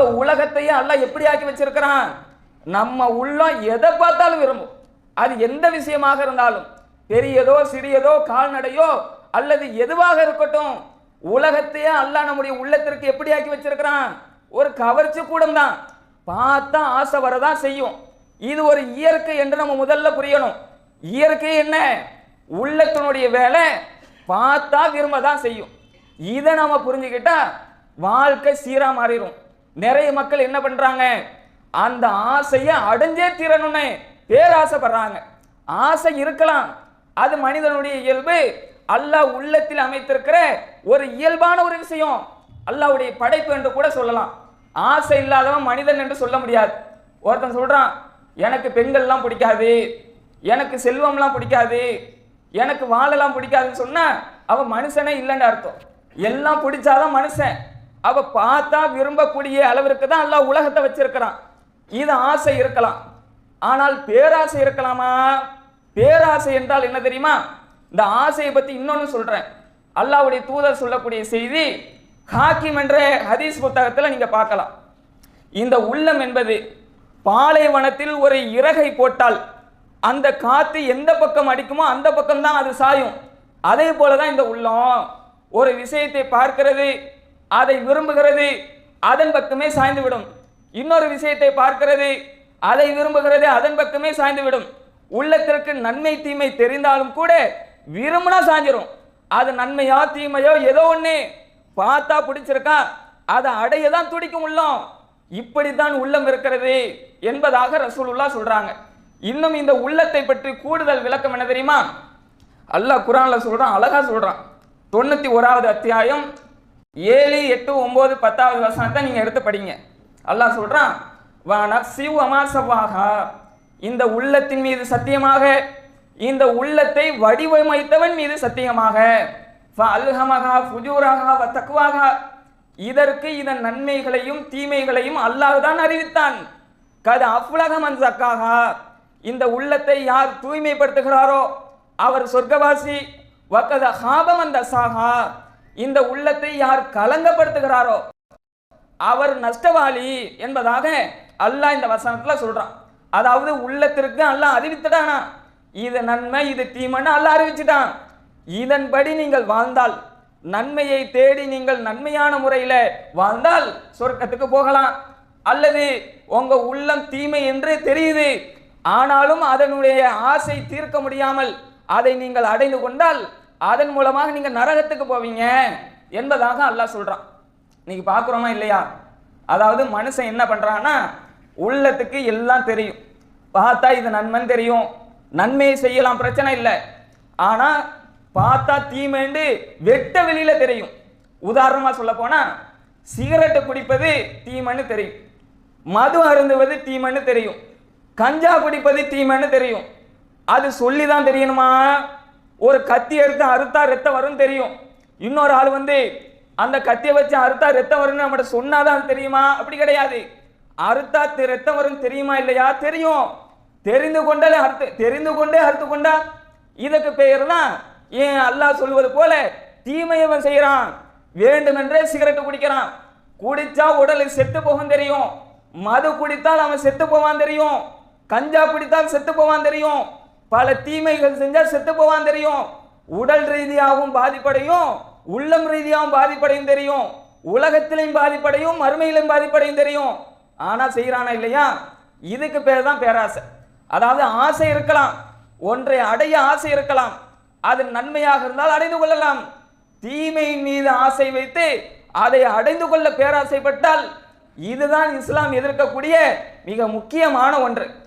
அப்ப உலகத்தையும் அல்லாஹ் எப்படி ஆக்கி வச்சிருக்கிறான்? நம்ம உள்ளம் எதை பார்த்தாலும் விரும்பும். அது எந்த விஷயமாக இருந்தாலும் பெரியதோ சிறியதோ கால்நடையோ அல்லது எதுவாக இருக்கட்டும் உலகத்தையே அல்லா நம்முடைய உள்ளத்திற்கு எப்படி ஆக்கி வச்சிருக்கிறான்? ஒரு கவர்ச்சி கூடம் தான் பார்த்தா ஆசை வரதான் செய்யும். இது ஒரு இயற்கை என்று நம்ம முதல்ல புரியணும். இயற்கை என்ன? உள்ளத்தினுடைய வேலை பார்த்தா விரும்ப தான் செய்யும். இதை நம்ம புரிஞ்சுக்கிட்டா வாழ்க்கை சீராக மாறிடும். நிறைய மக்கள் என்ன பண்றாங்க? அந்த ஆசையை அடைஞ்சே தீரணும்னு பேராசைப்படுறாங்க ஆசை இருக்கலாம். அது மனிதனுடைய இயல்பு. அல்லாஹ் உள்ளத்தில் அமைத்திருக்கிற ஒரு இயல்பான ஒரு விஷயம். அல்லாஹ்வுடைய படைப்பு என்று கூட சொல்லலாம். ஆசை இல்லாதவன் மனிதன் என்று சொல்ல முடியாது. ஒருத்தன் சொல்கிறான் எனக்கு பெண்கள்லாம் பிடிக்காது. எனக்கு செல்வம்லாம் பிடிக்காது. எனக்கு வாழலாம் பிடிக்காதுன்னு சொன்னால் அவன் மனுஷனே இல்லைன்னு அர்த்தம். எல்லாம் பிடிச்சாதான் மனுஷன். அவ பார்த்தா விரும்பக்கூடிய அளவிற்கு தான் அல்லாஹ் உலகத்தை வச்சிருக்கிறான். இது ஆசை இருக்கலாம். ஆனால் பேராசை இருக்கலாமா? பேராசை என்றால் என்ன தெரியுமா? இந்த ஆசையை பத்தி இன்னொன்னு சொல்றேன். அல்லாவுடைய தூதர் சொல்லக்கூடிய செய்தி ஹாக்கிம் என்ற ஹதீஸ் புத்தகத்தில் நீங்க பார்க்கலாம். இந்த உள்ளம் என்பது பாலைவனத்தில் ஒரு இறகை போட்டால் அந்த காத்து எந்த பக்கம் அடிக்குமோ அந்த பக்கம் தான் அது சாயும். அதே போல தான் இந்த உள்ளம். ஒரு விஷயத்தை பார்க்கிறது அதை விரும்புகிறது அதன் பக்கமே சாய்ந்து விடும் இன்னொரு விஷயத்தை பார்க்கிறது அதை விரும்புகிறது அதன் பக்கமே சாய்ந்து விடும் உள்ளத்திற்கு நன்மை தீமை தெரிந்தாலும் கூட விரும்புனா சாஞ்சிரும். அது நன்மையோ தீமையோ ஏதோ ஒன்று பார்த்தா பிடிச்சிருக்கா அதை அடைய தான் துடிக்கும் உள்ளம். இப்படித்தான் உள்ளம் இருக்கிறது என்பதாக ரசூலுல்லா சொல்றாங்க. இன்னும் இந்த உள்ளத்தை பற்றி கூடுதல் விளக்கம் என்ன தெரியுமா? அல்லாஹ் குரான்ல சொல்றான் அழகா சொல்றான். தொண்ணூத்தி ஓராவது அத்தியாயம் ஏழு எட்டு ஒன்பது பத்தாவது வசனத்தை நீங்க எடுத்து படிங்க. அல்லாஹ் சொல்றான் வ நஃப்ஸி இந்த உள்ளத்தின் மீது சத்தியமாக இந்த உள்ளத்தை வடிவமைத்தவன் மீது சத்தியமாக. அல்ஹமகா ஃபுஜூரஹா வ இதற்கு இதன் நன்மைகளையும் தீமைகளையும் அல்லாஹ் தான் அறிவித்தான். கது அஃப்லக மன் இந்த உள்ளத்தை யார் தூய்மைப்படுத்துகிறாரோ அவர் சொர்க்கவாசி. வக்கத ஹாபமன் தசாகா இந்த உள்ளத்தை யார் கலங்கப்படுத்துகிறாரோ அவர் நஷ்டவாளி என்பதாக அல்லாஹ் இந்த வசனத்தில் சொல்கிறான் அதாவது உள்ளத்திற்கு அல்லாஹ் அறிவித்துட்டானா இது நன்மை இது தீமைன்னு அல்லாஹ் அறிவிச்சிட்டான். இதன்படி நீங்கள் வாழ்ந்தால் நன்மையை தேடி நீங்கள் நன்மையான முறையில் வாழ்ந்தால் சொர்க்கத்துக்கு போகலாம். அல்லது உங்க உள்ளம் தீமை என்று தெரியுது. ஆனாலும் அதனுடைய ஆசை தீர்க்க முடியாமல் அதை நீங்கள் அடைந்து கொண்டால் அதன் மூலமாக நீங்கள் நரகத்துக்கு போவீங்க என்பதாக அல்லாஹ் சொல்கிறான் இன்னைக்கு பார்க்குறோமா இல்லையா? அதாவது மனுஷன் என்ன பண்ணுறான்னா உள்ளத்துக்கு எல்லாம் தெரியும். பார்த்தா இது நன்மைன்னு தெரியும். நன்மையை செய்யலாம் பிரச்சனை இல்லை. ஆனால் பார்த்தா தீமைண்டு வெட்ட வெளியில் தெரியும். உதாரணமாக சொல்ல போனால் சிகரெட்டை குடிப்பது தீமைன்னு தெரியும். மது அருந்துவது தீமைன்னு தெரியும். கஞ்சா குடிப்பது தீமைன்னு தெரியும். அது சொல்லி தான் தெரியணுமா? ஒரு கத்தி எடுத்து அறுத்தா ரத்தம் வரும்னு தெரியும். இன்னொரு ஆள் வந்து அந்த கத்தியை வச்சு அறுத்தா ரத்தம் வரும்னு நம்மகிட்ட சொன்னாதான் தெரியுமா? அப்படி கிடையாது. அறுத்தா ரத்தம் வரும் தெரியுமா இல்லையா? தெரியும். தெரிந்து கொண்டாலே அறுத்து தெரிந்து கொண்டே அறுத்து கொண்டா இதுக்கு பெயர் தான் ஏன் அல்லாஹ் சொல்வது போல தீமையவன் செய்கிறான் வேண்டுமென்றே சிகரெட்டு குடிக்கிறான். குடித்தா உடலில் செத்து போகும் தெரியும். மது குடித்தால் அவன் செத்து போவான் தெரியும். கஞ்சா குடித்தால் செத்து போவான் தெரியும். பல தீமைகள் செஞ்சால் செத்து போவான் தெரியும். உடல் ரீதியாகவும் பாதிப்படையும் உள்ளம் ரீதியாகவும் பாதிப்படையும் தெரியும். உலகத்திலையும் பாதிப்படையும் மறுமையிலும் பாதிப்படையும் தெரியும். ஆனால் செய்கிறானா இல்லையா? இதுக்கு பேர் தான் பேராசை. அதாவது ஆசை இருக்கலாம். ஒன்றை அடைய ஆசை இருக்கலாம். அது நன்மையாக இருந்தால் அடைந்து கொள்ளலாம். தீமையின் மீது ஆசை வைத்து அதை அடைந்து கொள்ள பேராசைப்பட்டால் இதுதான் இஸ்லாம் எதிர்க்கக்கூடிய மிக முக்கியமான ஒன்று.